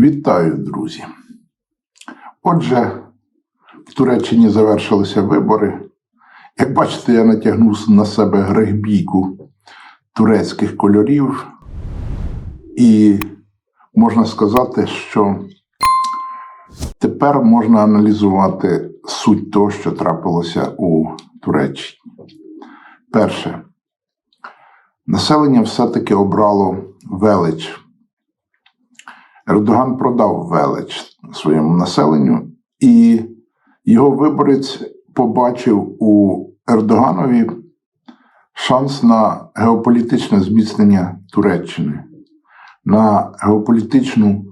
Вітаю, друзі. Отже, в Туреччині завершилися вибори. Як бачите, я натягнув на себе грехбійку турецьких кольорів, і можна сказати, що тепер можна аналізувати суть того, що трапилося у Туреччині. Перше, населення все-таки обрало велич. Ердоган продав велич своєму населенню, і його виборець побачив у Ердоганові шанс на геополітичне зміцнення Туреччини, на геополітичну,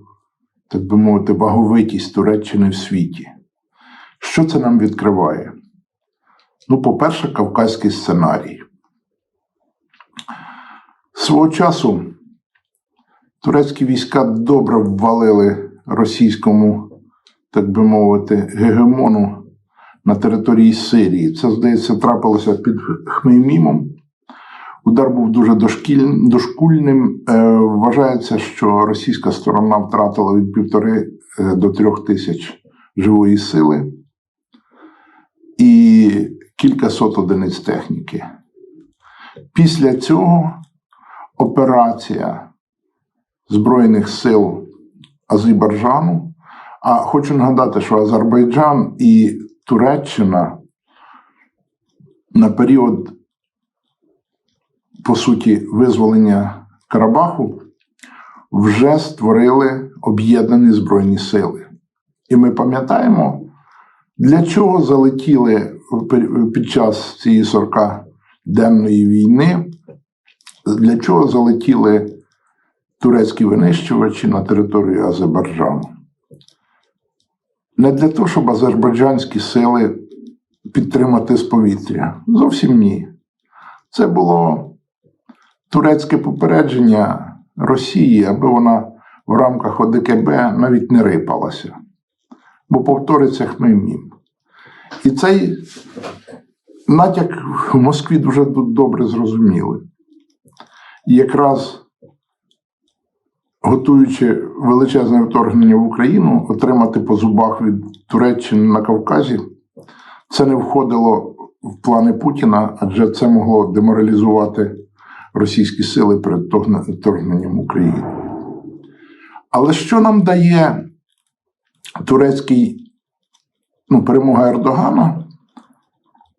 так би мовити, ваговитість Туреччини в світі. Що це нам відкриває? Ну, по-перше, кавказький сценарій. Свого часу турецькі війська добре ввалили російському, так би мовити, гегемону на території Сирії. Це, здається, трапилося під Хмеймімом. Удар був дуже дошкульним. Е, Вважається, що російська сторона втратила від півтори е, до трьох тисяч живої сили і кілька сот одиниць техніки. Після цього операція Збройних сил Азербайджану. А хочу нагадати, що Азербайджан і Туреччина на період, по суті, визволення Карабаху вже створили об'єднані Збройні сили. І ми пам'ятаємо, для чого залетіли під час цієї 40-денної війни, для чого залетіли турецькі винищувачі на територію Азербайджану. Не для того, щоб азербайджанські сили підтримати з повітря. Зовсім ні. Це було турецьке попередження Росії, аби вона в рамках ОДКБ навіть не рипалася. Бо повториться Хмеймім. І цей натяк в Москві дуже добре зрозуміли. І якраз готуючи величезне вторгнення в Україну, отримати по зубах від Туреччини на Кавказі, це не входило в плани Путіна, адже це могло деморалізувати російські сили перед вторгненням України. Але що нам дає турецький ну, перемога Ердогана?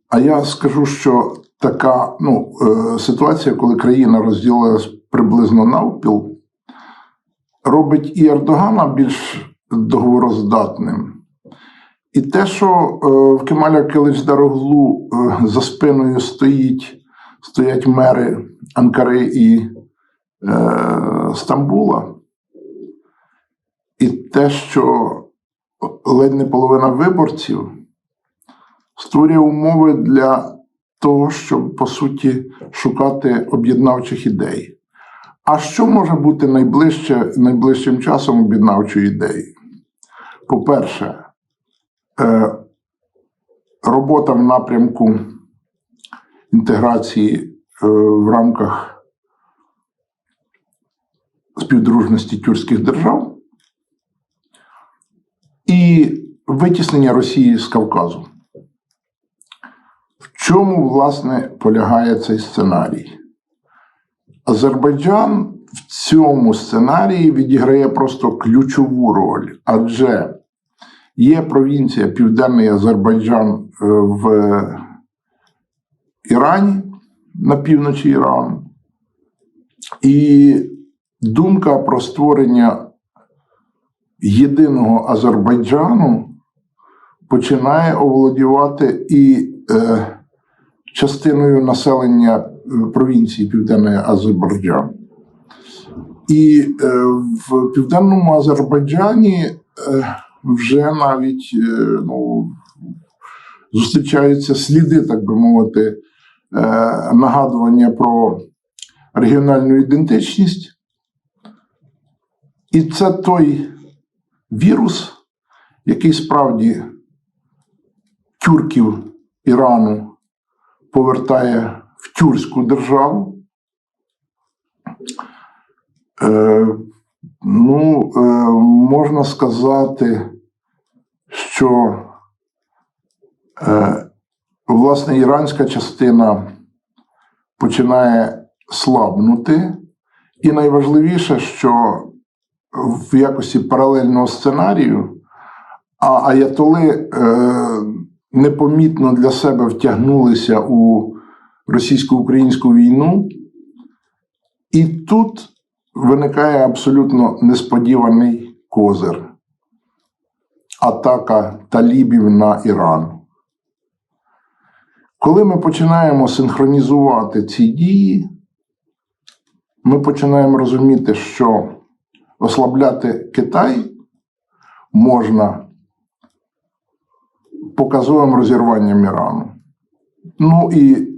А я скажу, що така ну, е, ситуація, коли країна розділилась приблизно навпіл, робить і Ердогана більш договороздатним. І те, що е, в Кемаля Килич Дароглу е, за спиною стоїть, стоять мери Анкари і е, Стамбула, і те, що ледь не половина виборців створює умови для того, щоб по суті шукати об'єднавчих ідей. А що може бути найближче, найближчим часом об'єднавчою ідеєю? По-перше, е, робота в напрямку інтеграції е, в рамках співдружності тюркських держав і витіснення Росії з Кавказу. В чому, власне, полягає цей сценарій? Азербайджан в цьому сценарії відіграє просто ключову роль, адже є провінція Південний Азербайджан е, в Ірані на півночі Ірану, і думка про створення єдиного Азербайджану починає оволодівати і е, частиною населення провінції Південний Азербайджан. І е, в Південному Азербайджані е, вже навіть е, ну, зустрічаються сліди, так би мовити, нагадування про регіональну ідентичність. І це той вірус, який справді тюрків Ірану повертає в тюркську державу. Е, Ну, е, можна сказати, що е, власне іранська частина починає слабнути, і найважливіше, що в якості паралельного сценарію, а аятоли е, непомітно для себе втягнулися у російсько-українську війну, і тут виникає абсолютно несподіваний козир. Атака талібів на Іран. Коли ми починаємо синхронізувати ці дії, ми починаємо розуміти, що ослабляти Китай можна показовим розірванням Ірану. Ну і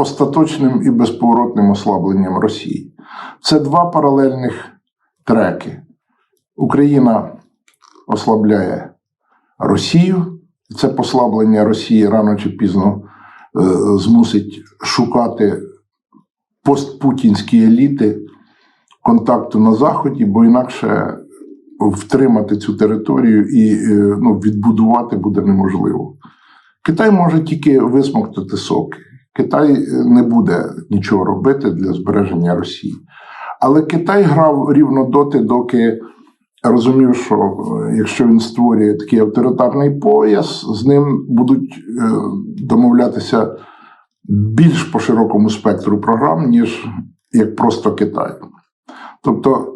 остаточним і безповоротним ослабленням Росії. Це два паралельних треки. Україна ослабляє Росію, це послаблення Росії рано чи пізно е, змусить шукати постпутінські еліти контакту на Заході, бо інакше втримати цю територію і е, ну, відбудувати буде неможливо. Китай може тільки висмоктати соки. Китай е, не буде нічого робити для збереження Росії. Але Китай грав рівно доти, доки розумів, що е, якщо він створює такий авторитарний пояс, з ним будуть е, домовлятися більш по широкому спектру програм, ніж як просто Китай. Тобто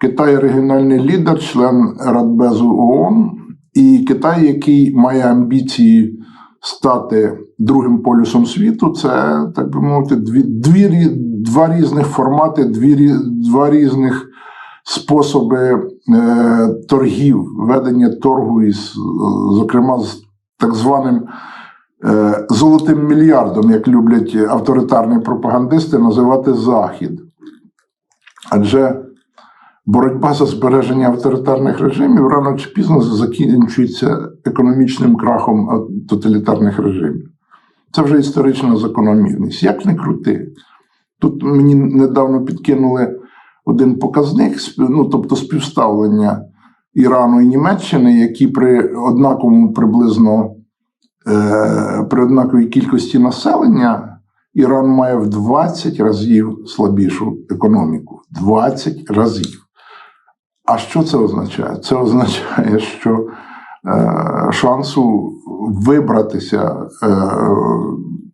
Китай регіональний лідер, член Радбезу ООН, і Китай, який має амбіції стати другим полюсом світу, це, так би мовити, дві, дві, два різних формати, дві, два різних способи е, торгів, ведення торгу із, зокрема, з так званим е, золотим мільярдом, як люблять авторитарні пропагандисти називати Захід. Адже боротьба за збереження авторитарних режимів рано чи пізно закінчується економічним крахом тоталітарних режимів. Це вже історична закономірність. Як не крути. Тут мені недавно підкинули один показник, ну, тобто співставлення Ірану і Німеччини, які при однаковому приблизно е, при однаковій кількості населення Іран має в 20 разів слабішу економіку. 20 разів. А що це означає? Це означає, що е, шансу вибратися е,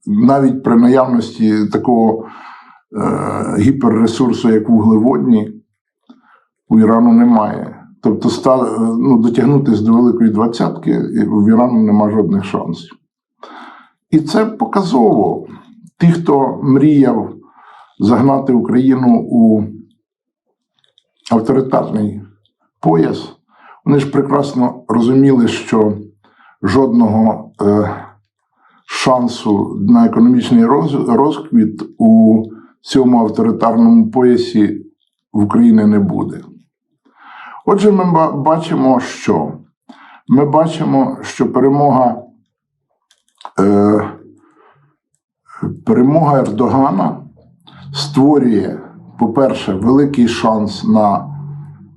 навіть при наявності такого е, гіперресурсу, як вуглеводні, у Ірану немає. Тобто ну, дотягнутися до Великої двадцятки в Ірану немає жодних шансів. І це показово. Ті, хто мріяв загнати Україну у авторитарний пояс, вони ж прекрасно розуміли, що жодного е, шансу на економічний роз- розквіт у цьому авторитарному поясі в Україні не буде. Отже, ми бачимо, що ми бачимо, що перемога, е, перемога Ердогана створює, по-перше, великий шанс на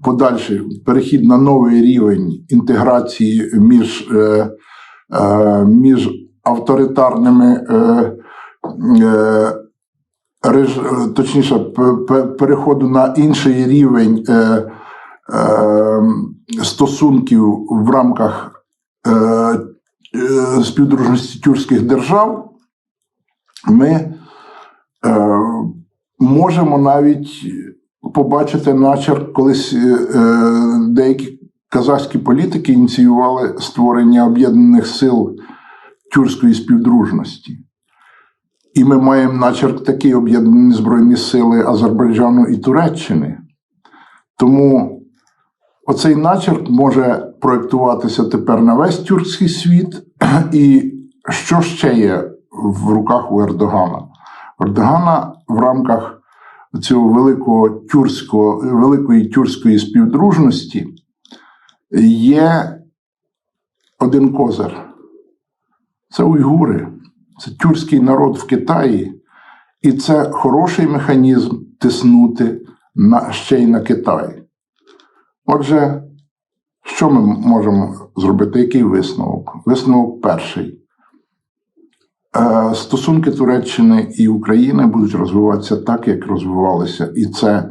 подальший перехід на новий рівень інтеграції між, е, е, між авторитарними. Е, реж... точніше, переходу на інший рівень стосунків в рамках співдружності тюркських держав, ми можемо навіть побачити начерк, колись е, е, деякі казахські політики ініціювали створення об'єднаних сил тюркської співдружності. І ми маємо начерк такі об'єднані Збройні сили Азербайджану і Туреччини. Тому оцей начерк може проєктуватися тепер на весь тюркський світ. І що ще є в руках у Ердогана? Ердогана в рамках цього великого тюркського, великої тюркської співдружності є один козир. Це уйгури, це тюркський народ в Китаї, і це хороший механізм тиснути на, ще й на Китай. Отже, що ми можемо зробити? Який висновок? Висновок перший. Е, Стосунки Туреччини і України будуть розвиватися так, як розвивалися, і це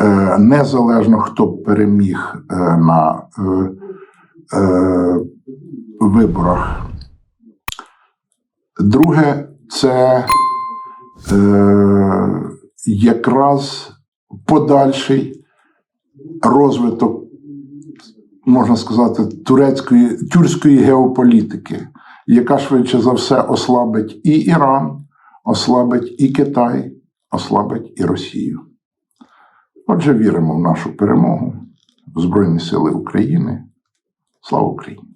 е, незалежно хто переміг е, на виборах. Друге, це якраз подальший розвиток, можна сказати, турецької тюркської геополітики, яка швидше за все ослабить і Іран, ослабить і Китай, ослабить і Росію. Отже, віримо в нашу перемогу, в Збройні Сили України. Слава Україні!